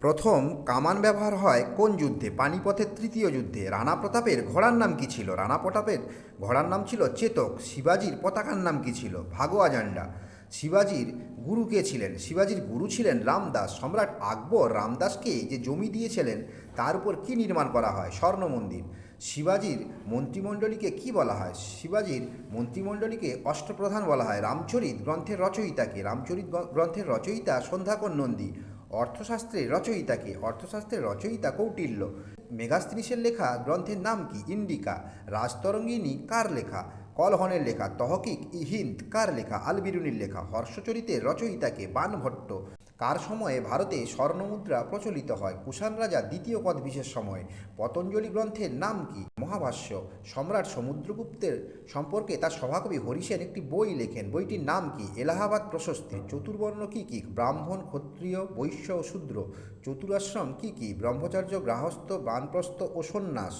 প্রথম কামান ব্যবহার হয় কোন যুদ্ধে? পানিপথের তৃতীয় যুদ্ধে। রানা প্রতাপের ঘোড়ার নাম কি ছিল? রানা প্রতাপের ঘোড়ার নাম ছিল চেতক, শিবাজির পতাকার নাম কি ছিল? ভাগোয়া জান্ডা। শিবাজির গুরু কে ছিলেন? শিবাজির গুরু ছিলেন রামদাস। সম্রাট আকবর রামদাসকে যে জমি দিয়েছিলেন, তার উপর কি নির্মাণ করা হয়? স্বর্ণ মন্দির। শিবাজির মন্ত্রিমণ্ডলীকে কি বলা হয়? শিবাজির মন্ত্রিমণ্ডলীকে অষ্টপ্রধান বলা হয়। রামচরিত গ্রন্থের রচয়িতাকে। রামচরিত গ্রন্থের রচয়িতা সন্ধ্যাকর নন্দী। অর্থশাস্ত্রের রচয়িতাকে অর্থশাস্ত্রের রচয়িতা কৌটিল্য। মেগাস্ত্রিসের লেখা গ্রন্থের নাম কি? ইন্ডিকা। রাজতরঙ্গিনী কার লেখা? কলহনের লেখা তহকিক, ই হিন্দ, কার লেখা? আলবিরুনির লেখা। হর্ষচরিতের রচয়িতাকে বানভট্ট। কার সময়ে ভারতে স্বর্ণমুদ্রা প্রচলিত হয়? কুষাণ রাজা দ্বিতীয় পদ বিশেষ সময়ে। পতঞ্জলি গ্রন্থের নাম কি? মহাভাষ্য। সম্রাট সমুদ্রগুপ্তের সম্পর্কে তার সভাকবি হরিসেন একটি বই লেখেন। বইটির নাম কি? এলাহাবাদ প্রশস্তি। চতুর্বর্ণ কি কি? ব্রাহ্মণ, ক্ষত্রিয়, বৈশ্য ও শূদ্র। চতুরাশ্রম কি কি? ব্রহ্মচর্য, গৃহস্থ, বানপ্রস্থ ও সন্ন্যাস।